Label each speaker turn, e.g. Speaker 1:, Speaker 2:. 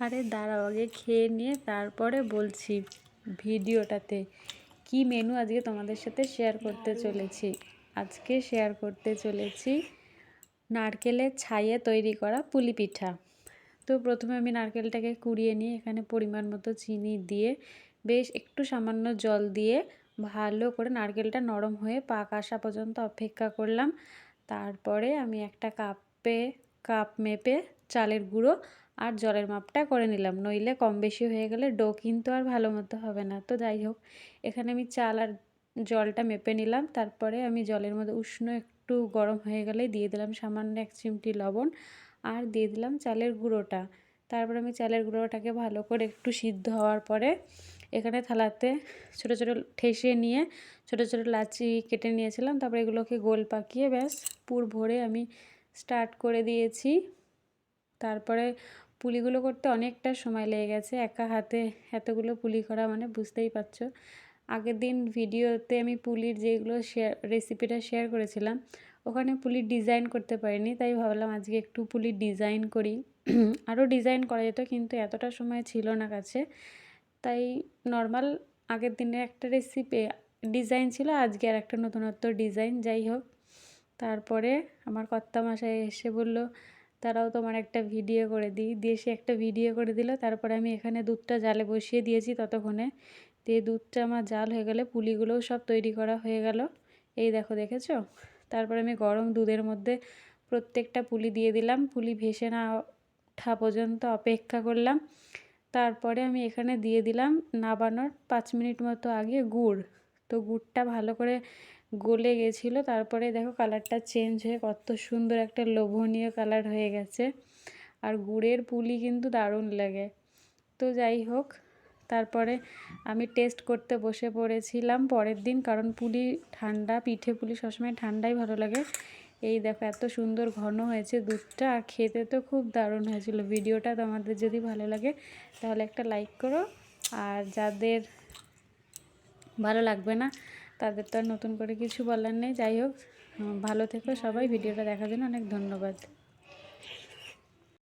Speaker 1: আরে দাঁড়াও, আগে খেয়ে নিয়ে তারপরে বলছি ভিডিওটাতে কি মেনু আজকে তোমাদের সাথে শেয়ার করতে চলেছি। আজকে শেয়ার করতে চলেছি নারকেলের ছাইয়ে তৈরি করা পুলি পিঠা। তো প্রথমে আমি নারকেলটাকে কুড়িয়ে নিয়ে এখানে পরিমাণ মতো চিনি দিয়ে বেশ একটু সামান্য জল দিয়ে ভালো করে নারকেলটা নরম হয়ে পাক আসা পর্যন্ত অপেক্ষা করলাম। তারপরে আমি একটা কাপে, কাপ মেপে চালের গুঁড়ো আর জলের মাপটা করে নিলাম। নইলে কম বেশি হয়ে গেলে ডো কিন্তু আর ভালো মতো হবে না। তো যাই হোক, এখানে আমি চাল আর জলটা মেপে নিলাম। তারপরে আমি জলের মধ্যে উষ্ণ একটু গরম হয়ে গেলে দিয়ে দিলাম সামান্য এক চিমটি লবণ আর দিয়ে দিলাম চালের গুঁড়োটা। তারপর আমি চালের গুঁড়োটাকে ভালো করে একটু সিদ্ধ হওয়ার পরে এখানে থালাতে ছোট ছোট ঠেসে নিয়ে ছোট ছোট লাচি কেটে নিয়েছিলাম। তারপরে এগুলোকে গোল পাকিয়ে ব্যাস পুর ভরে আমি স্টার্ট করে দিয়েছি। তারপরে পুলিগুলো করতে অনেকটা সময় লেগে গেছে। একা হাতে এতগুলো পুলি করা মানে বুঝতেই পারছ। আগের দিন ভিডিওতে আমি পুলির যেগুলো শেয়ার রেসিপিটা শেয়ার করেছিলাম, ওখানে পুলির ডিজাইন করতে পারিনি, তাই ভাবলাম আজকে একটু পুলির ডিজাইন করি। আরও ডিজাইন করা যেত, কিন্তু এতটা সময় ছিল না কাছে। তাই নর্মাল আগের দিনের একটা রেসিপি ডিজাইন ছিল, আজকে আর একটা নতুনত্ব ডিজাইন যাই হোক। তারপরে আমার কর্তা মশাই এসে বলল তারাও তোমার একটা ভিডিও করে দিই। দিয়ে সে একটা ভিডিও করে দিল, তারপরে আমি এখানে দুধটা জালে বসিয়ে দিয়েছি ততক্ষণে। দিয়ে দুধটা আমার জাল হয়ে গেলে পুলিগুলোও সব তৈরি করা হয়ে গেল। এই দেখো, দেখেছ? তারপরে আমি গরম দুধের মধ্যে প্রত্যেকটা পুলি দিয়ে দিলাম। পুলি ভেসে না ওঠা পর্যন্ত অপেক্ষা করলাম। তারপরে আমি এখানে দিয়ে দিলাম নাবানোর পাঁচ মিনিট মতো আগে গুড়। তো গুড়টা ভালো করে গলে গেছিল। তারপরে দেখো কালারটা চেঞ্জ হয়ে কত সুন্দর একটা লোভনীয় কালার হয়ে গেছে। আর গুড়ের পুলি কিন্তু দারুণ লাগে। তো যাই হোক, তারপরে আমি টেস্ট করতে বসে পড়েছিলাম পরের দিন কারণ পুলি ঠান্ডা, পিঠে পুলি সবসময় ঠান্ডাই ভালো লাগে। এই দেখো এত সুন্দর ঘন হয়েছে দুধটা আর খেতে তো খুব দারুণ হয়েছিল। ভিডিওটা তোমাদের যদি ভালো লাগে তাহলে একটা লাইক করো। আর যাদের ভালো লাগবে না তাদের তো আর নতুন করে কিছু বলার নেই। যাই হোক ভালো থেকো সবাই। ভিডিওটা দেখার জন্য অনেক ধন্যবাদ।